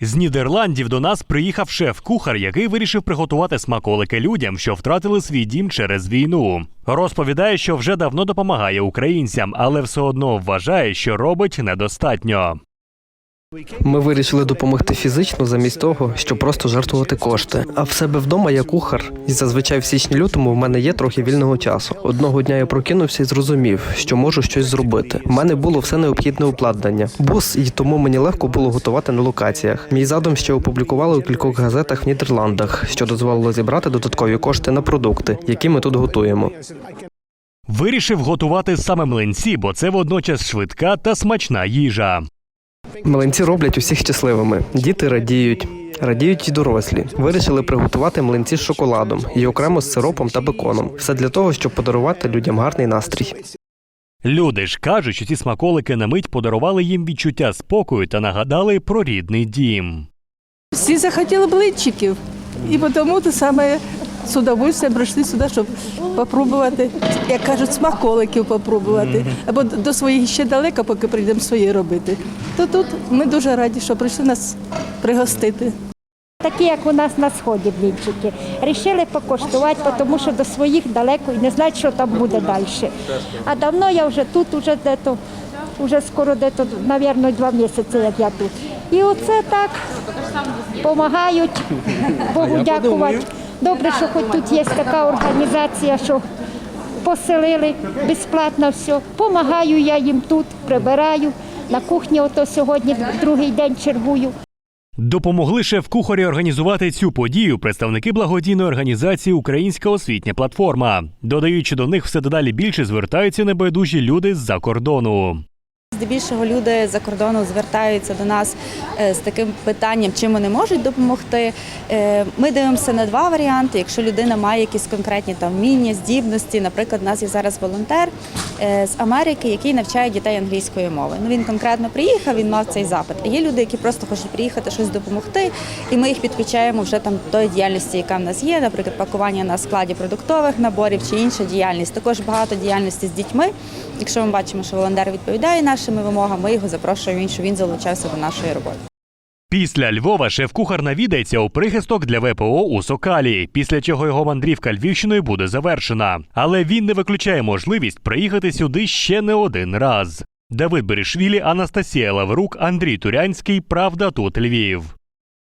З Нідерландів до нас приїхав шеф-кухар, який вирішив приготувати смаколики людям, що втратили свій дім через війну. Розповідає, що вже давно допомагає українцям, але все одно вважає, що робить недостатньо. Ми вирішили допомогти фізично замість того, щоб просто жертвувати кошти. А в себе вдома я кухар, і зазвичай в січні-лютому в мене є трохи вільного часу. Одного дня я прокинувся і зрозумів, що можу щось зробити. У мене було все необхідне обладнання. Бус, і тому мені легко було готувати на локаціях. Мій задум ще опублікували у кількох газетах в Нідерландах, що дозволило зібрати додаткові кошти на продукти, які ми тут готуємо. Вирішив готувати саме млинці, бо це водночас швидка та смачна їжа. Млинці роблять усіх щасливими. Діти радіють. Радіють і дорослі. Вирішили приготувати млинці з шоколадом і окремо з сиропом та беконом. Все для того, щоб подарувати людям гарний настрій. Люди ж кажуть, що ці смаколики на мить подарували їм відчуття спокою та нагадали про рідний дім. Всі захотіли блинчиків. І тому те саме з удовольствием прийшли сюди, щоб попробувати, як кажуть, смаколиків попробувати. Або до своїх ще далеко, поки прийдемо свої робити. То тут ми дуже раді, що прийшли нас пригостити. Такі, як у нас на сході блінчики. Рішили покоштувати, тому що до своїх далеко і не знають, що там буде далі. А давно я вже тут, уже дето, вже скоро дето, мабуть, два місяці, як я тут. І оце так допомагають, Богу дякувати. Добре, що хоч тут є така організація, що поселили безплатно все. Помагаю я їм тут, прибираю. На кухні ото сьогодні другий день чергую. Допомогли шеф-кухарі організувати цю подію представники благодійної організації Українська освітня платформа. Додаючи до них все дедалі більше звертаються небайдужі люди з-за кордону. Здебільшого люди за кордону звертаються до нас е, з таким питанням, чим вони можуть допомогти. Е, Ми дивимося на два варіанти. Якщо людина має якісь конкретні там вміння, здібності, наприклад, у нас є зараз волонтер е, з Америки, який навчає дітей англійської мови. Ну він конкретно приїхав, він мав цей запит. А є люди, які просто хочуть приїхати щось допомогти, і ми їх підключаємо вже там до діяльності, яка в нас є, наприклад, пакування на складі продуктових наборів чи інша діяльність. Також багато діяльності з дітьми. Якщо ми бачимо, що волонтер відповідає нашими вимогами, ми його запрошуємо, щоб він залучався до нашої роботи. Після Львова шеф-кухар навідається у прихисток для ВПО у Сокалі, після чого його мандрівка Львівщиною буде завершена. Але він не виключає можливість приїхати сюди ще не один раз. Давид Берішвілі, Анастасія Лаврук, Андрій Турянський. Правда, тут Львів.